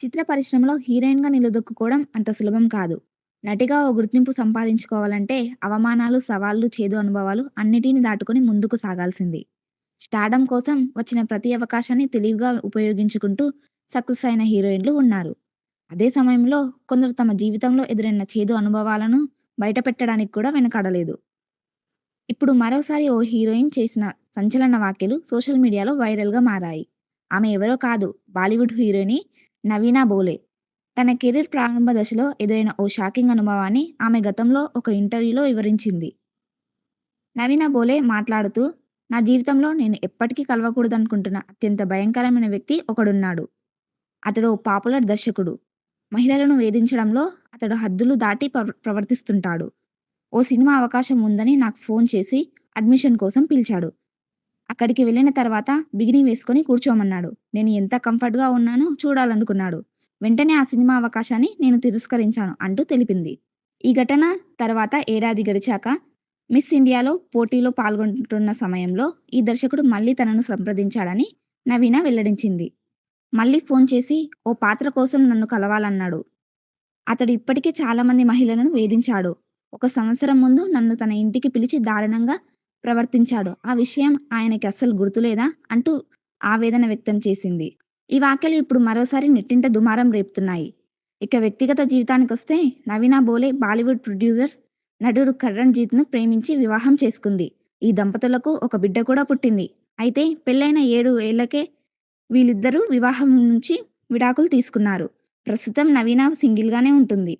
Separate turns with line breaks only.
చిత్ర పరిశ్రమలో హీరోయిన్‌గా నిలదొక్కుకోవడం అంత సులభం కాదు. నటిగా ఓ గుర్తింపు సంపాదించుకోవాలంటే అవమానాలు, సవాళ్ళు, చేదు అనుభవాలు అన్నిటిని దాటుకొని ముందుకు సాగాల్సింది. స్టార్డమ్ కోసం వచ్చిన ప్రతి అవకాశాన్ని తెలివిగా ఉపయోగించుకుంటూ సక్సెస్ అయిన హీరోయిన్‌లు ఉన్నారు. అదే సమయంలో కొందరు తమ జీవితంలో ఎదురైన చేదు అనుభవాలను బయటపెట్టడానికి కూడా వెనకడలేదు ఇప్పుడు మరోసారి ఓ హీరోయిన్ చేసిన సంచలన వ్యాఖ్యలు సోషల్ మీడియాలో వైరల్‌గా మారాయి. ఆమె ఎవరో కాదు బాలీవుడ్ హీరోయిన్ నవీనా బోలే. తన కెరీర్ ప్రారంభ దశలో ఎదురైన ఓ షాకింగ్ అనుభవాన్ని ఆమె గతంలో ఒక ఇంటర్వ్యూలో వివరించింది. నవీనా బోలే మాట్లాడుతూ నా జీవితంలో నేను ఎప్పటికీ కలవకూడదనుకుంటున్న అత్యంత భయంకరమైన వ్యక్తి ఒకడున్నాడు. అతడు ఓ పాపులర్ దర్శకుడు. మహిళలను వేధించడంలో అతడు హద్దులు దాటి ప్రవ ప్రవర్తిస్తుంటాడు. ఓ సినిమా అవకాశం ఉందని నాకు ఫోన్ చేసి అడ్మిషన్ కోసం పిలిచాడు. అక్కడికి వెళ్ళిన తర్వాత బిగిని వేసుకొని కూర్చోమన్నాడు. నేను ఎంత కంఫర్ట్‌గా ఉన్నానో చూడాలనుకున్నాడు. వెంటనే ఆ సినిమా అవకాశాన్ని నేను తిరస్కరించాను అంటూ తెలిపింది. ఈ ఘటన తర్వాత ఏడాది గడిచాక మిస్ ఇండియాలో పోటీలో పాల్గొంటున్న సమయంలో ఈ దర్శకుడు మళ్ళీ తనను సంప్రదించాడని నవీన వెల్లడించింది. మళ్ళీ ఫోన్ చేసి ఓ పాత్ర కోసం నన్ను కలవాలన్నాడు. అతడు ఇప్పటికే చాలామంది మహిళలను వేధించాడు. ఒక సంవత్సరం ముందు నన్ను తన ఇంటికి పిలిచి దారుణంగా ప్రవర్తించాడు. ఆ విషయం ఆయనకి అస్సలు గుర్తులేదా అంటూ ఆవేదన వ్యక్తం చేసింది. ఈ వ్యాఖ్యలు ఇప్పుడు మరోసారి నెట్టింట దుమారం రేపుతున్నాయి. ఇక వ్యక్తిగత జీవితానికి వస్తే నవీనా బోలే బాలీవుడ్ ప్రొడ్యూసర్, నటుడు కరణ్ జీత్‌ను ప్రేమించి వివాహం చేసుకుంది. ఈ దంపతులకు ఒక బిడ్డ కూడా పుట్టింది. అయితే పెళ్ళైన ఏడు ఏళ్ళకే వీళ్ళిద్దరూ వివాహం నుంచి విడాకులు తీసుకున్నారు. ప్రస్తుతం నవీనా సింగిల్‌గానే ఉంటుంది.